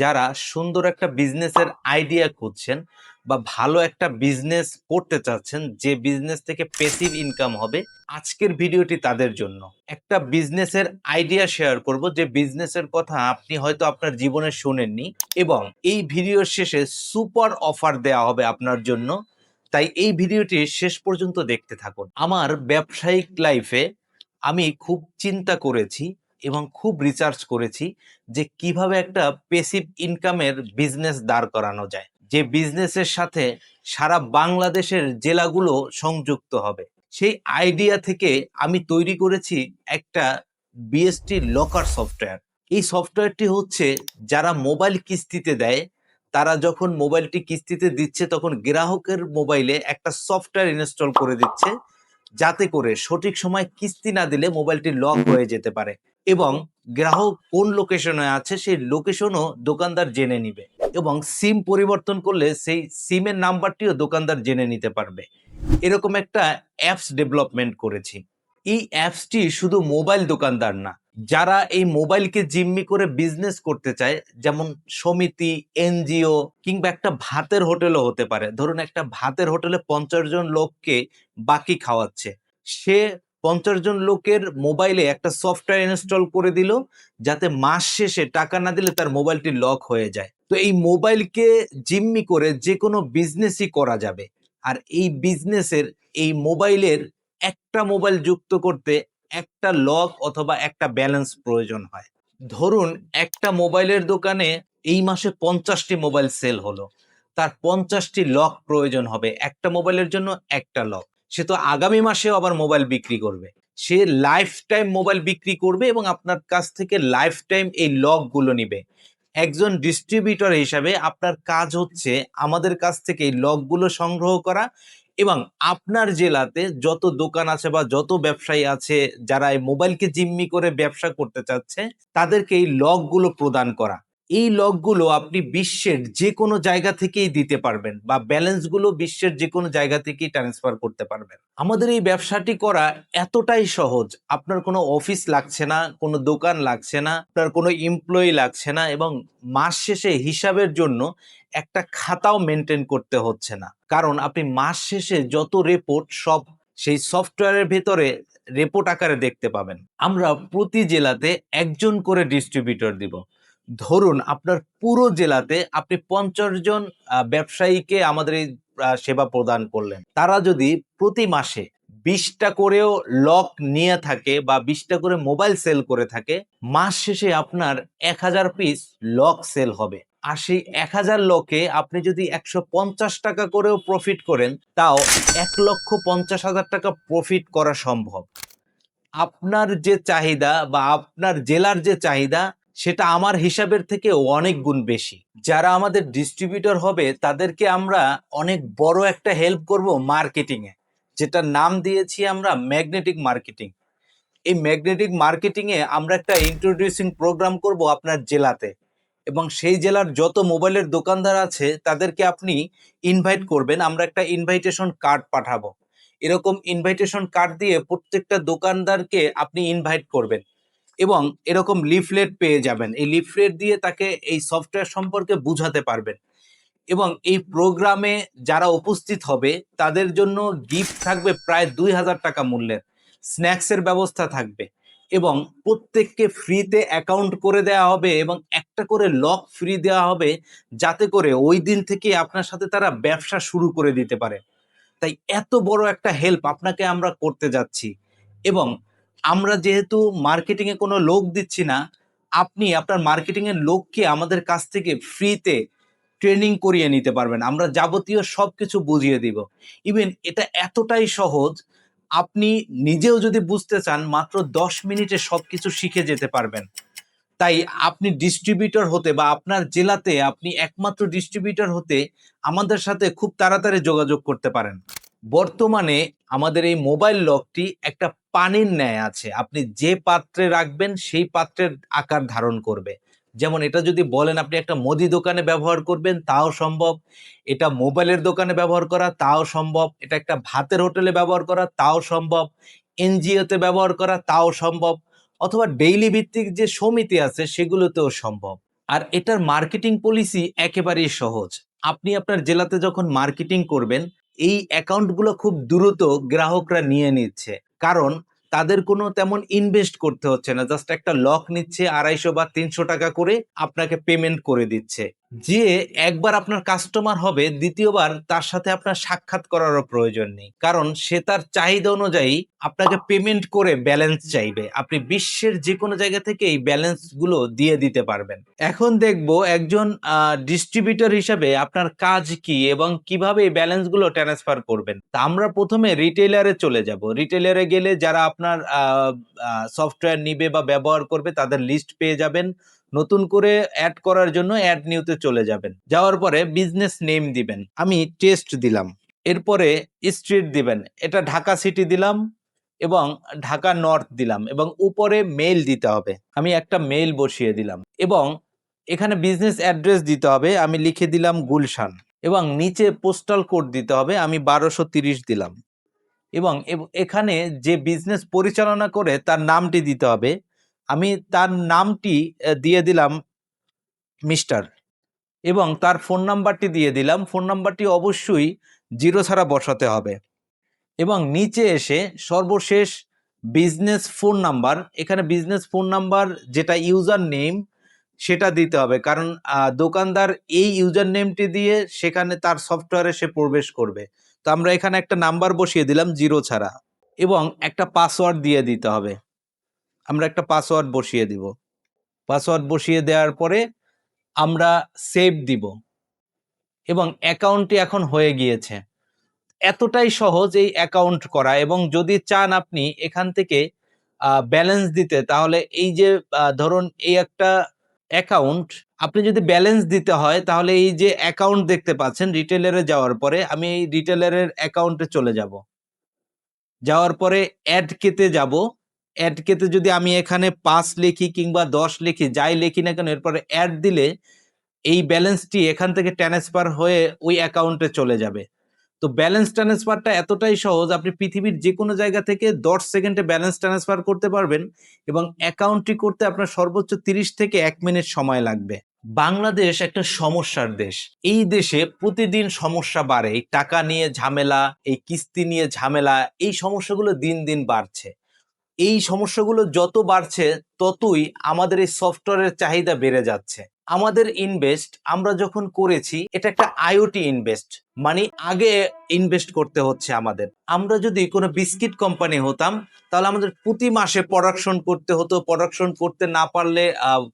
যারা সুন্দর একটা বিজনেসের আইডিয়া খুঁজছেন বা ভালো একটা বিজনেস করতে চাচ্ছেন, যে বিজনেস থেকে পেসিভ ইনকাম হবে, আজকের ভিডিওটি তাদের জন্য। একটা বিজনেসের আইডিয়া শেয়ার করব, যে বিজনেসের কথা আপনি হয়তো আপনার জীবনে শোনেননি এবং এই ভিডিওর শেষে সুপার অফার দেওয়া হবে আপনার জন্য। তাই এই ভিডিওটি শেষ পর্যন্ত দেখতে থাকুন। আমার ব্যবসায়িক লাইফে আমি খুব চিন্তা করেছি এবং খুব রিসার্চ করেছি যে কীভাবে একটা পেসিভ ইনকামের বিজনেস দাঁড় করানো যায়। যে বিজনেসের সাথে সারা বাংলাদেশের জেলাগুলো সংযুক্ত হবে। সেই আইডিয়া থেকে আমি তৈরি করেছি একটা বিএসটি লকার সফটওয়্যার এই সফটওয়্যারটি হচ্ছে যারা মোবাইল কিস্তিতে দেয়, তারা যখন মোবাইলটি কিস্তিতে দিচ্ছে, তখন গ্রাহকের মোবাইলে একটা সফটওয়্যার ইনস্টল করে দিচ্ছে, যাতে করে সঠিক সময় কিস্তি না দিলে মোবাইলটি লক হয়ে যেতে পারে। এবং গ্রাহক কোন লোকেশনে আছে, সেই লোকেশনও দোকানদার জেনে নিবে এবং সিম পরিবর্তন করলে সেই সিমের নাম্বারটিও দোকানদার জেনে নিতে পারবে। এরকম একটা অ্যাপস ডেভেলপমেন্ট করেছি। এই অ্যাপসটি শুধু মোবাইল দোকানদার না, যারা এই মোবাইলকে জিম্মি করে বিজনেস করতে চায়, যেমন সমিতি, এনজিও কিংবা একটা ভাতের হোটেলও হতে পারে। ধরুন একটা ভাতের হোটেলে পঞ্চাশ জন লোককে বাকি খাওয়াচ্ছে। সে পঞ্চাশ জন লোকের মোবাইলে একটা সফটওয়্যার ইনস্টল করে দিল, যাতে মাস শেষে টাকা না দিলে তার মোবাইলটি লক হয়ে যায়। তো এই মোবাইলকে জিম্মি করে যে কোনো বিজনেসই করা যাবে। আর এই বিজনেসের এই মোবাইলের একটা মোবাইল যুক্ত করতে একটা লক অথবা একটা ব্যালেন্স প্রয়োজন হয়। ধরুন, একটা মোবাইলের দোকানে এই মাসে পঞ্চাশটি মোবাইল সেল হলো। তার পঞ্চাশটি লক প্রয়োজন হবে। একটা মোবাইলের জন্য একটা লক। সে তো আগামী মাসেও আবার মোবাইল বিক্রি করবে। সে লাইফ টাইম মোবাইল বিক্রি করবে এবং আপনার কাছ থেকে লাইফ টাইম এই লকগুলো নিবে। একজন ডিস্ট্রিবিউটর হিসাবে আপনার কাজ হচ্ছে আমাদের কাছ থেকে এই লকগুলো সংগ্রহ করা এবং আপনার জেলাতে যত দোকান আছে বা যত ব্যবসায়ী আছে যারা এই মোবাইলকে জিম্মি করে ব্যবসা করতে চাচ্ছে, তাদেরকে এই লকগুলো প্রদান করা। এই লকগুলো আপনি বিশ্বের যে কোনো জায়গা থেকেই দিতে পারবেন বা ব্যালেন্সগুলো বিশ্বের যে কোনো জায়গা থেকেই ট্রান্সফার করতে পারবেন। আমাদের এই ব্যবসাটি করা এতটাই সহজ। আপনার কোনো অফিস লাগছে না, কোনো দোকান লাগছে না, আপনার কোনো এমপ্লয়ি লাগছে না এবং মাস শেষে হিসাবের জন্য একটা খাতাও মেনটেন করতে হচ্ছে না। কারণ আপনি মাস শেষে যত রিপোর্ট সব সেই সফটওয়্যারের ভেতরে রেপোর্ট আকারে দেখতে পাবেন। আমরা প্রতি জেলাতে একজন করে ডিস্ট্রিবিউটর দিব। ধরুন আপনার পুরো জেলাতে আপনি পঞ্চাশ জন ব্যবসায়ীকে আমাদের এই সেবা প্রদান করলেন। তারা যদি প্রতি মাসে বিশটা করেও লক নিয়ে থাকে বা বিশটা করে মোবাইল সেল করে থাকে, মাস শেষে আপনার এক হাজার পিস লক সেল হবে। আর সেই এক হাজার লকে আপনি যদি একশো পঞ্চাশ টাকা করেও প্রফিট করেন, তাও এক লক্ষ পঞ্চাশ হাজার টাকা প্রফিট করা সম্ভব। আপনার যে চাহিদা বা আপনার জেলার যে চাহিদা সেটা আমার হিসাবের থেকে অনেক গুণ বেশি। যারা আমাদের ডিস্ট্রিবিউটর হবে, তাদেরকে আমরা অনেক বড় একটা হেল্প করব মার্কেটিং এ। যেটার নাম দিয়েছি আমরা ম্যাগনেটিক মার্কেটিং এই ম্যাগনেটিক মার্কেটিং এ আমরা একটা ইন্ট্রোডিউসিং প্রোগ্রাম করব আপনার জেলাতে। এবং সেই জেলার যত মোবাইলের দোকানদার আছে, তাদেরকে আপনি ইনভাইট করবেন। আমরা একটা ইনভাইটেশন কার্ড পাঠাবো। এরকম ইনভাইটেশন কার্ড দিয়ে প্রত্যেকটা দোকানদারকে আপনি ইনভাইট করবেন। এবং এরকম লিফলেট পেয়ে যাবেন। এই লিফলেট দিয়ে তাকে এই সফটওয়্যার সম্পর্কে বুঝাতে পারবেন। এবং এই প্রোগ্রামে যারা উপস্থিত হবে, তাদের জন্য গিফট থাকবে প্রায় দুই হাজার টাকা মূল্যের। স্ন্যাক্সের ব্যবস্থা থাকবে। এবং প্রত্যেককে ফ্রিতে অ্যাকাউন্ট করে দেওয়া হবে এবং একটা করে লক ফ্রি দেওয়া হবে যাতে করে ওই দিন থেকে আপনার সাথে তারা ব্যবসা শুরু করে দিতে পারে। তাই এত বড় একটা হেল্প আপনাকে আমরা করতে যাচ্ছি। এবং আমরা যেহেতু মার্কেটিংয়ে কোনো লোক দিচ্ছি না, আপনি আপনার মার্কেটিংয়ের লোককে আমাদের কাছ থেকে ফ্রিতে ট্রেনিং করিয়ে নিতে পারবেন। আমরা যাবতীয় সব কিছু বুঝিয়ে দিব। ইভেন এটা এতটাই সহজ, আপনি নিজেও যদি বুঝতে চান, মাত্র দশ মিনিটে সব কিছু শিখে যেতে পারবেন। তাই আপনি ডিস্ট্রিবিউটর হতে বা আপনার জেলাতে আপনি একমাত্র ডিস্ট্রিবিউটর হতে আমাদের সাথে খুব তাড়াতাড়ি যোগাযোগ করতে পারেন। বর্তমানে আমাদের এই মোবাইল লকটি একটা পানির ন্যায় আছে। আপনি যে পাত্রে রাখবেন, সেই পাত্রের আকার ধারণ করবে। যেমন এটা যদি বলেন, আপনি একটা মুদি দোকানে ব্যবহার করবেন, তাও সম্ভব। এটা মোবাইলের দোকানে ব্যবহার করা, তাও সম্ভব। এটা একটা ভাতের হোটেলে ব্যবহার করা, তাও সম্ভব। এনজিওতে ব্যবহার করা, তাও সম্ভব। অথবা ডেইলি ভিত্তিক যে সমিতি আছে, সেগুলোতেও সম্ভব। আর এটার মার্কেটিং পলিসি একেবারেই সহজ। আপনি আপনার জেলাতে যখন মার্কেটিং করবেন এই অ্যাকাউন্টগুলো খুব দ্রুত গ্রাহকরা নিয়ে নিচ্ছে। কারণ তাদের কোনো তেমন ইনভেস্ট করতে হচ্ছে না। জাস্ট একটা লক নিচ্ছে, আড়াইশো বা তিনশো টাকা করে আপনাকে পেমেন্ট করে দিচ্ছে। যে একবার আপনার কাস্টমার হবে, দ্বিতীয়বার তার সাথে আপনার সাক্ষাৎ করারও প্রয়োজন নেই। কারণ সে তার চাহিদা অনুযায়ী আপনাকে পেমেন্ট করে ব্যালেন্স চাইবে। আপনি বিশ্বের যে কোনো জায়গা থেকে এই ব্যালেন্সগুলো দিয়ে দিতে পারবেন। এখন দেখব একজন ডিস্ট্রিবিউটর হিসাবে আপনার কাজ কি এবং কীভাবে এই ব্যালেন্সগুলো ট্রান্সফার করবেন। তা আমরা প্রথমে রিটেলারে চলে যাব। রিটেলারে গেলে যারা আপনার সফটওয়্যার নিবে বা ব্যবহার করবে, তাদের লিস্ট পেয়ে যাবেন। নতুন করে অ্যাড করার জন্য অ্যাড নিউতে চলে যাবেন। যাওয়ার পরে বিজনেস নেম দিবেন। আমি টেস্ট দিলাম। এরপরে স্ট্রিট দিবেন। এটা ঢাকা সিটি দিলাম এবং ঢাকা নর্থ দিলাম এবং উপরে মেইল দিতে হবে। আমি একটা মেইল বসিয়ে দিলাম এবং এখানে বিজনেস অ্যাড্রেস দিতে হবে। আমি লিখে দিলাম গুলশান এবং নিচে পোস্টাল কোড দিতে হবে। আমি বারোশো তিরিশ দিলাম এবং এখানে যে বিজনেস পরিচালনা করে তার নামটি দিতে হবে। আমি তার নামটি দিয়ে দিলাম মিস্টার এবং তার ফোন নাম্বারটি দিয়ে দিলাম। ফোন নাম্বারটি অবশ্যই জিরো ছাড়া বসাতে হবে এবং নিচে এসে সর্বশেষ বিজনেস ফোন নাম্বার এখানে বিজনেস ফোন নাম্বার যেটা ইউজার নেম সেটা দিতে হবে। কারণ দোকানদার এই ইউজার নেমটি দিয়ে সেখানে তার সফটওয়্যারে সে প্রবেশ করবে। তো আমরা এখানে একটা নাম্বার বসিয়ে দিলাম জিরো ছাড়া এবং একটা পাসওয়ার্ড দিয়ে দিতে হবে। আমরা একটা পাসওয়ার্ড বসিয়ে দিব। পাসওয়ার্ড বসিয়ে দেওয়ার পরে আমরা সেভ দিব। এবং অ্যাকাউন্টটি এখন হয়ে গিয়েছে। এতটাই সহজ এই অ্যাকাউন্ট করা এবং যদি চান আপনি এখান থেকে ব্যালেন্স দিতে, তাহলে এই যে ধরুন এই একটা অ্যাকাউন্ট আপনি যদি ব্যালেন্স দিতে হয়, তাহলে এই যে অ্যাকাউন্ট দেখতে পাচ্ছেন রিটেলারে যাওয়ার পরে আমি এই রিটেলারের অ্যাকাউন্টে চলে যাব। যাওয়ার পরে অ্যাড কেতে যাব। অ্যাড কেতে যদি আমি এখানে পাঁচ লিখি কিংবা দশ লিখি, যাই লিখি না কেন, এরপরে অ্যাড দিলে এই ব্যালেন্সটি এখান থেকে ট্রান্সফার হয়ে ওই অ্যাকাউন্টে চলে যাবে। তো ব্যালেন্স ট্রান্সফারটা এতটাই সহজ, আপনি পৃথিবীর যে কোনো জায়গা থেকে দশ সেকেন্ডে ব্যালেন্স ট্রান্সফার করতে পারবেন এবং অ্যাকাউন্টটি করতে আপনার সর্বোচ্চ তিরিশ থেকে এক মিনিট সময় লাগবে। বাংলাদেশ একটা সমস্যার দেশ। এই দেশে প্রতিদিন সমস্যা বাড়ে। এই টাকা নিয়ে ঝামেলা, এই কিস্তি নিয়ে ঝামেলা, এই সমস্যাগুলো দিন দিন বাড়ছে। এই সমস্যাগুলো যত বাড়ছে, ততই আমাদের এই সফটওয়্যারের চাহিদা বেড়ে যাচ্ছে। আমাদের ইনভেস্ট আমরা যখন করেছি, এটা একটা আইওটি ইনভেস্ট মানে আগে ইনভেস্ট করতে হচ্ছে আমাদের। আমরা যদি কোনো বিস্কিট কোম্পানি হতাম, তাহলে আমাদের প্রতি মাসে প্রোডাকশন করতে হতো প্রোডাকশন করতে না পারলে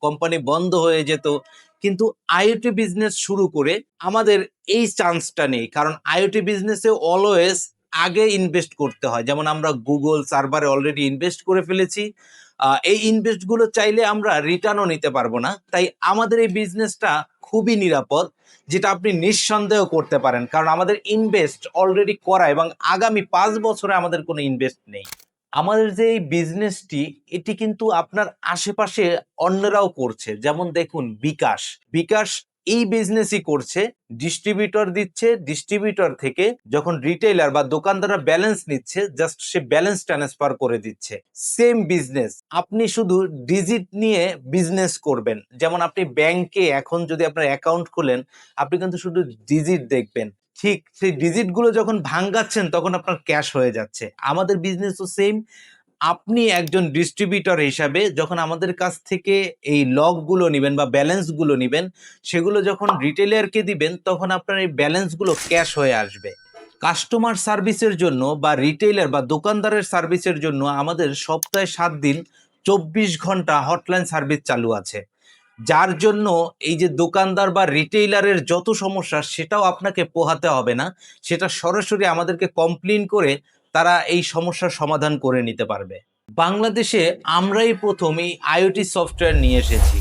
কোম্পানি বন্ধ হয়ে যেত। কিন্তু আইওটি বিজনেস শুরু করে আমাদের এই চান্সটা নেই, কারণ আইওটি বিজনেসে অলওয়েজ আগে ইনভেস্ট করতে হয়। যেমন আমরা গুগল সার্ভারে অলরেডি ইনভেস্ট করে ফেলেছি। এই ইনভেস্টগুলো চাইলে আমরা রিটার্নও নিতে পারব না। তাই আমাদের এই বিজনেসটা খুবই নিরাপদ, যেটা আপনি নিঃসন্দেহ করতে পারেন। কারণ আমাদের ইনভেস্ট অলরেডি করা এবং আগামী পাঁচ বছরে আমাদের কোনো ইনভেস্ট নেই। আমাদের যে এই বিজনেসটি এটি কিন্তু আপনার আশেপাশে অন্যরাও করছে। যেমন দেখুন বিকাশ। বিকাশ এই বিজনেসই করছে ডিস্ট্রিবিউটর দিচ্ছে ডিস্ট্রিবিউটর থেকে যখন রিটেইলার বা দোকানদাররা ব্যালেন্স নিচ্ছে জাস্ট সে ব্যালেন্স ট্রান্সফার করে দিচ্ছে। সেম বিজনেস আপনি শুধু ডিজিট নিয়ে বিজনেস করবেন। যেমন আপনি ব্যাংকে এখন যদি আপনার অ্যাকাউন্ট খোলেন, আপনি কিন্তু শুধু ডিজিট দেখবেন। ঠিক সেই ডিজিটগুলো যখন ভাঙ্গাচ্ছেন, তখন আপনার ক্যাশ হয়ে যাচ্ছে। আমাদের বিজনেস তো সেম আপনি একজন ডিস্ট্রিবিউটর হিসাবে যখন আমাদের কাছ থেকে এই লকগুলো নেবেন বা ব্যালেন্সগুলো নেবেন, সেগুলো যখন রিটেলারকে দিবেন, তখন আপনার এই ব্যালেন্সগুলো ক্যাশ হয়ে আসবে। কাস্টমার সার্ভিসের জন্য বা রিটেইলার বা দোকানদারের সার্ভিসের জন্য আমাদের সপ্তাহে সাত দিন চব্বিশ ঘণ্টা হটলাইন সার্ভিস চালু আছে। যার জন্য এই যে দোকানদার বা রিটেইলারের যত সমস্যা, সেটাও আপনাকে পোহাতে হবে না। সেটা সরাসরি আমাদেরকে কমপ্লেন করে তারা এই সমস্যার সমাধান করে নিতে পারবে। বাংলাদেশে আমরাই প্রথম এই আইওটি সফটওয়্যার নিয়ে এসেছি।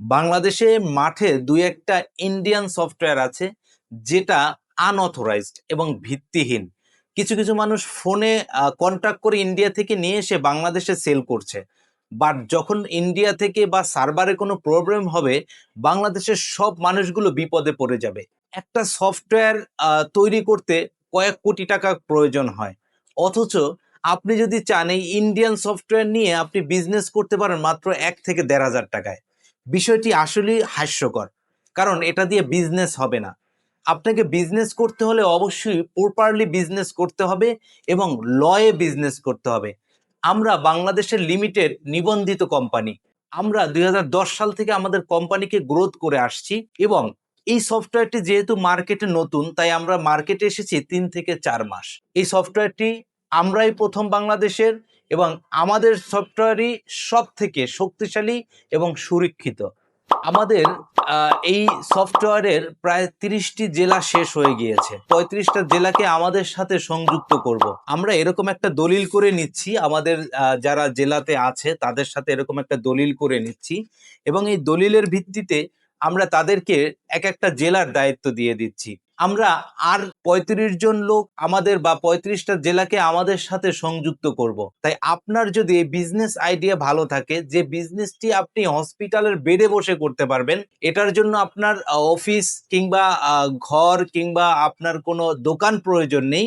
বাংলাদেশে মাঠে দুই একটা ইন্ডিয়ান সফটওয়্যার আছে, যেটা আনঅথরাইজড এবং ভিত্তিহীন। কিছু কিছু মানুষ ফোনে কন্ট্যাক্ট করে ইন্ডিয়া থেকে নিয়ে এসে বাংলাদেশে সেল করছে। বাট যখন ইন্ডিয়া থেকে বা সার্ভারে কোনো প্রবলেম হবে, বাংলাদেশের সব মানুষগুলো বিপদে পড়ে যাবে। একটা সফটওয়্যার তৈরি করতে কয়েক কোটি টাকা প্রয়োজন হয়। অথচ আপনি যদি চান এই ইন্ডিয়ান সফটওয়্যার নিয়ে আপনি বিজনেস করতে পারেন মাত্র এক থেকে দেড় হাজার টাকায়। বিষয়টি আসলেই হাস্যকর, কারণ এটা দিয়ে বিজনেস হবে না। আপনাকে বিজনেস করতে হলে অবশ্যই প্রপারলি বিজনেস করতে হবে এবং লয়ে বিজনেস করতে হবে। আমরা বাংলাদেশের লিমিটেড নিবন্ধিত কোম্পানি আমরা দু হাজার দশ সাল থেকে আমাদের কোম্পানিকে গ্রোথ করে আসছি এবং এই সফটওয়্যারটি যেহেতু মার্কেটে নতুন, তাই আমরা মার্কেটে এসেছি তিন থেকে চার মাস। এই সফটওয়্যারটি আমরাই প্রথম বাংলাদেশের এবং আমাদের সফটওয়্যারই সব থেকে শক্তিশালী এবং সুরক্ষিত আমাদের এই সফটওয়্যারের প্রায় তিরিশটি জেলা শেষ হয়ে গিয়েছে পঁয়ত্রিশটা জেলাকে আমাদের সাথে সংযুক্ত করব। আমরা এরকম একটা দলিল করে নিচ্ছি, আমাদের যারা জেলাতে আছে তাদের সাথে এরকম একটা দলিল করে নিচ্ছি এবং এই দলিলের ভিত্তিতে আমরা তাদেরকে এক একটা জেলার দায়িত্ব দিয়ে দিচ্ছি আমরা আর পঁয়ত্রিশ জন লোক আমাদের বা পঁয়ত্রিশটা জেলাকে আমাদের সাথে সংযুক্ত করব। তাই আপনার যদি এই বিজনেস আইডিয়া ভালো থাকে, যে বিজনেসটি আপনি হসপিটালের বেডে বসে করতে পারবেন, এটার জন্য আপনার অফিস কিংবা ঘর কিংবা আপনার কোনো দোকান প্রয়োজন নেই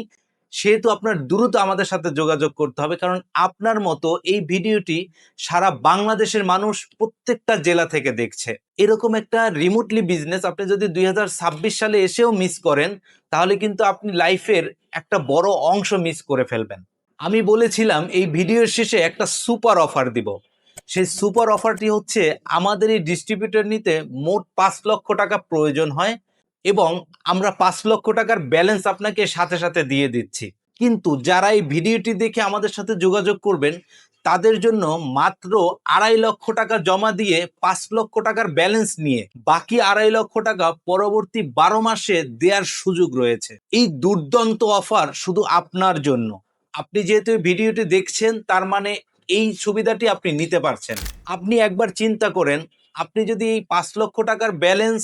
সেহেতু আপনার দ্রুত আমাদের সাথে যোগাযোগ করতে হবে। কারণ আপনার মতো এই ভিডিওটি সারা বাংলাদেশের মানুষ প্রত্যেকটা জেলা থেকে দেখছে। এরকম একটা রিমোটলি বিজনেস আপনি যদি দু হাজার ছাব্বিশ সালে এসেও মিস করেন, তাহলে কিন্তু আপনি লাইফের একটা বড় অংশ মিস করে ফেলবেন। আমি বলেছিলাম, এই ভিডিওর শেষে একটা সুপার অফার দিব। সেই সুপার অফারটি হচ্ছে, আমাদের এই ডিস্ট্রিবিউটর নিতে মোট পাঁচ লক্ষ টাকা প্রয়োজন হয়। এবং আমরা পাঁচ লক্ষ টাকার ব্যালেন্স আপনাকে সাথে সাথে দিয়ে দিচ্ছি। কিন্তু যারা এই ভিডিওটি দেখে আমাদের সাথে যোগাযোগ করবেন, তাদের জন্য মাত্র আড়াই লক্ষ টাকা জমা দিয়ে পাঁচ লক্ষ টাকার ব্যালেন্স নিয়ে বাকি আড়াই লক্ষ টাকা পরবর্তী বারো মাসে দেওয়ার সুযোগ রয়েছে। এই দুর্দান্ত অফার শুধু আপনার জন্য। আপনি যেহেতু ভিডিওটি দেখছেন, তার মানে এই সুবিধাটি আপনি নিতে পারছেন। আপনি একবার চিন্তা করেন, আপনি যদি এই পাঁচ লক্ষ টাকার ব্যালেন্স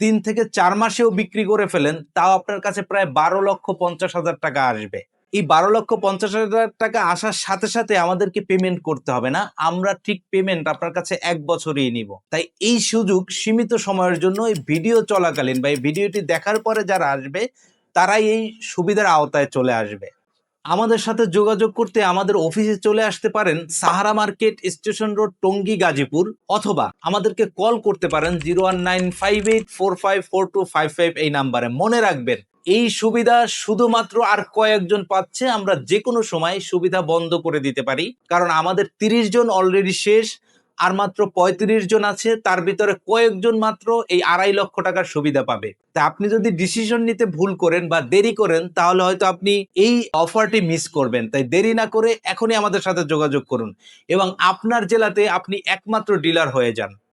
তিন থেকে চার মাসেও বিক্রি করে ফেলেন, তাও আপনার কাছে প্রায় বারো লক্ষ পঞ্চাশ হাজার টাকা আসবে। এই বারো লক্ষ পঞ্চাশ হাজার টাকা আসার সাথে সাথে আমাদেরকে পেমেন্ট করতে হবে না, আমরা ঠিক পেমেন্ট আপনার কাছে এক বছরই নিব। তাই এই সুযোগ সীমিত সময়ের জন্য এই ভিডিও চলাকালীন বা এই ভিডিওটি দেখার পরে যারা আসবে, তারাই এই সুবিধার আওতায় চলে আসবে। আমাদের সাথে যোগাযোগ করতে আমাদের অফিসে চলে আসতে পারেন Sahara market station road, Tongi, Gazipur অথবা আমাদেরকে কল করতে পারেন zero one nine five eight four five four two five five এই নাম্বারে। মনে রাখবেন, এই সুবিধা শুধুমাত্র আর কয়েকজন পাচ্ছে, আমরা যে কোনো সময় সুবিধা বন্ধ করে দিতে পারি। কারণ আমাদের তিরিশ জন অলরেডি শেষ আর মাত্র পঁয়ত্রিশ জন আছে, তার ভিতরে কয়েকজন মাত্র এই আড়াই লক্ষ টাকার সুবিধা পাবে। তা আপনি যদি ডিসিশন নিতে ভুল করেন বা দেরি করেন, তাহলে হয়তো আপনি এই অফারটি মিস করবেন। তাই দেরি না করে এখনই আমাদের সাথে যোগাযোগ করুন এবং আপনার জেলাতে আপনি একমাত্র ডিলার হয়ে যান।